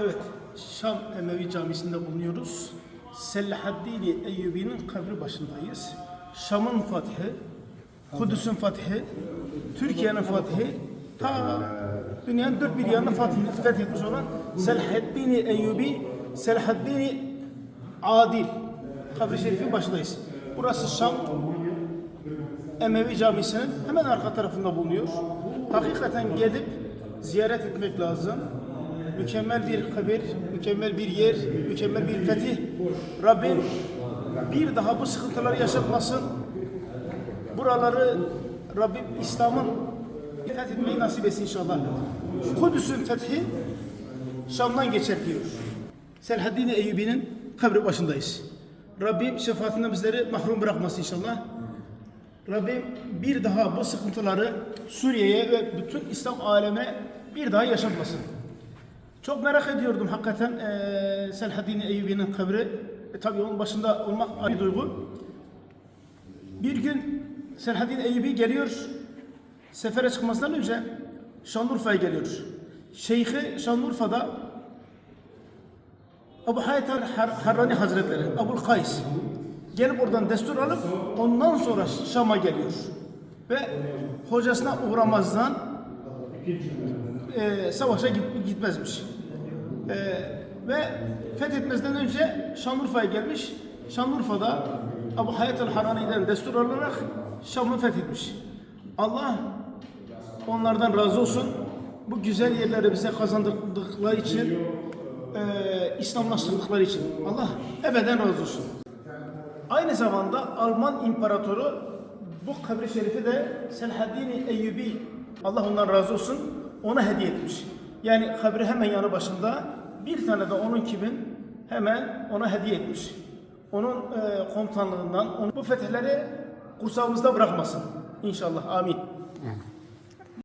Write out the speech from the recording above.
Evet, Şam Emevi Camisi'nde bulunuyoruz. Selahaddin Eyyubi'nin kabri başındayız. Şam'ın fethi, Kudüs'ün fethi, Türkiye'nin fethi, ta dünyanın dört bir yanını fethi- fethetmiş olan Selahaddin Eyyubi, Selahaddin Adil kabri şerifi başındayız. Burası Şam Emevi Camisi'nin hemen arka tarafında bulunuyor. Hakikaten gidip ziyaret etmek lazım. Mükemmel bir kabir, mükemmel bir yer, mükemmel bir fetih. Rabbim bir daha bu sıkıntıları yaşatmasın. Buraları Rabbim İslam'ın fethetmeyi nasip etsin inşallah. Kudüs'ün fethi Şam'dan geçer diyor. Selahaddin Eyyubi'nin kabri başındayız. Rabbim şefaatinden bizleri mahrum bırakmasın inşallah. Rabbim bir daha bu sıkıntıları Suriye'ye ve bütün İslam alemine bir daha yaşatmasın. Çok merak ediyordum hakikaten eee Selahaddin Eyyubi'nin kabri. E, tabii onun başında olmak ayrı duygu. Bir gün Selahaddin Eyyubi geliyor, sefere çıkmasından önce Şanlıurfa'ya geliyor. Şeyhi Şanlıurfa'da Ebu Hayat Har- Harrani Hazretleri, Ebul Kays gelip oradan destur alıp ondan sonra Şam'a geliyor. Ve hocasına uğramazdan e, savaşa git- gitmezmiş. E, ve fethetmezden önce Şanlıurfa'ya gelmiş. Şanlıurfa'da Ebu Hayat el-Harani'den destur alarak Şam'ı fethetmiş. Allah onlardan razı olsun. Bu güzel yerleri bize kazandırdıkları için, e, İslamlaştırdıkları için. Allah ebeden razı olsun. Aynı zamanda Alman İmparatoru bu kabri şerifi de Selahaddin Eyyubi Allah ondan razı olsun ona hediye etmiş. Yani kabri hemen yanı başında bir tane de onun kimin hemen ona hediye etmiş. Onun e, komutanlığından onu, bu fetihleri kursağımızda bırakmasın. İnşallah. Amin.